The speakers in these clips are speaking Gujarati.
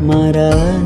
મારા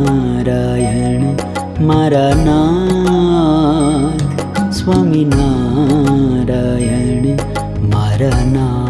સ્વામિનારાયણ મારા નાથ સ્વામિનારાયણ મારા નાથ